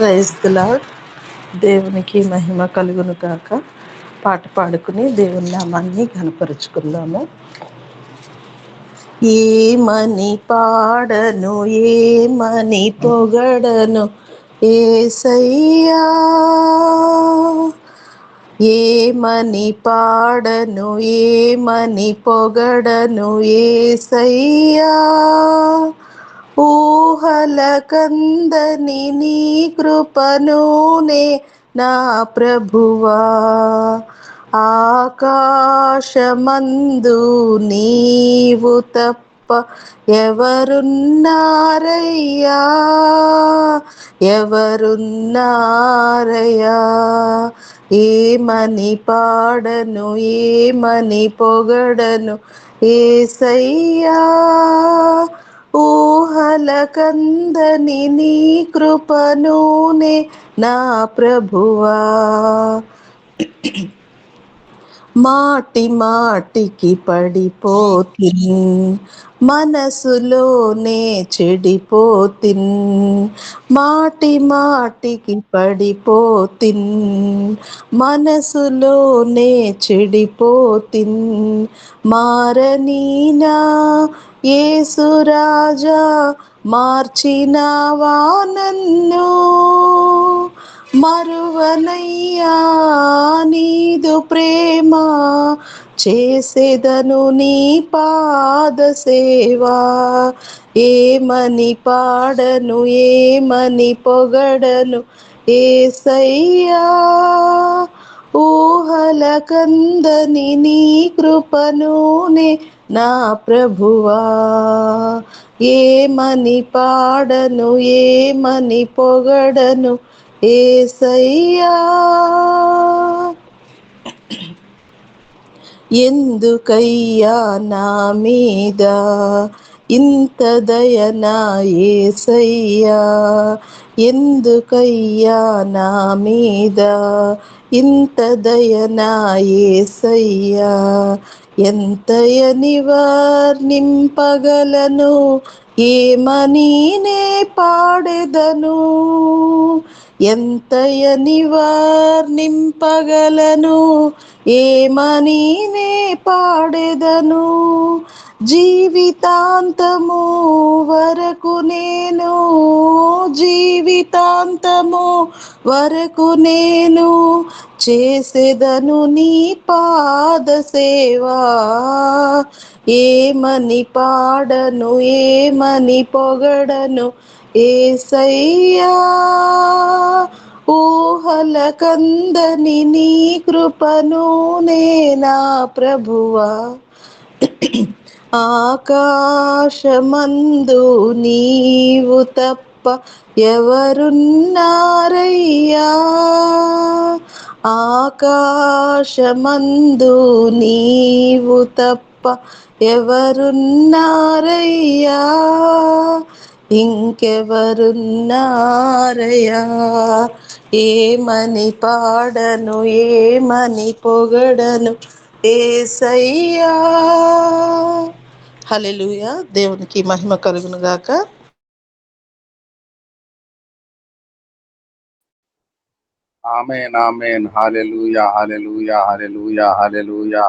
క్రైస్తులా దేవునికి మహిమ కలుగును కాక పాట పాడుకుని దేవుని నామాన్ని కనపరుచుకుందాము ఏమని పాడను ఏమని పొగడను ఏసయ్యా. ఏమని పాడను ఏమని పొగడను ఏసయ్యా. ఊహల కందని నీ కృపనునే నా ప్రభువా. ఆకాశమందు నీవు తప్ప ఎవరున్నారయ్యా? ఎవరున్నారయ్యా? ఏమని పాడను ఏమని పొగడను ఏసయ్యా? ఊహల నీ కృపనూనే నా ప్రభువా. మాటి మాటికి పడిపోతిన్ మనసులోనే చెడిపోతిన్ మాటి మాటికి పడిపోతిన్ మనసులోనే చెడిపోతిన్ మారనీనా ఏసురాజా మార్చినావా నన్ను? మరువనయ్యా నీదు ప్రేమ చేసేదను నీ పాద సేవా. ఏమని పాడను ఏమని పొగడను ఏసయ్యా? ఊహ కలకందని నీ కృపనునే నా ప్రభువా. ఏమని పాడను ఏమని పొగడను ఏసయ్యా. ఎందుకయ్యా నా మీద ఇంత దయనా ఏసయ్యా? ఎందుకయ్యా నా మీద ఇంత దయనా ఏసయ్యా ఎంతయని వర్ణింపగలను ఏమనినే పాడెదను. ఎంతయని వర్ణింపగలను ఏమనీనే పాడెదను. జీవితాంతము వరకు నేను జీవితాంతము వరకు నేను చేసేదను నీ పాద సేవా. ఏమని పాడను ఏమని పొగడను ఏసయ్యా? ఊహల కందని నీ కృపను నేనా ప్రభువా? ఆకాశమందు నీవు తప్ప ఎవరున్నారయ్యా? ఆకాశమందు నీవు తప్ప ఎవరున్నారయ్యా? ఇంకెవరున్నారయ్యా? ఏమని పాడను ఏమని పొగడను ఏసయ్యా? హల్లెలూయా. దేవునికి మహిమ కలుగును గాక amen amen hallelujah hallelujah hallelujah hallelujah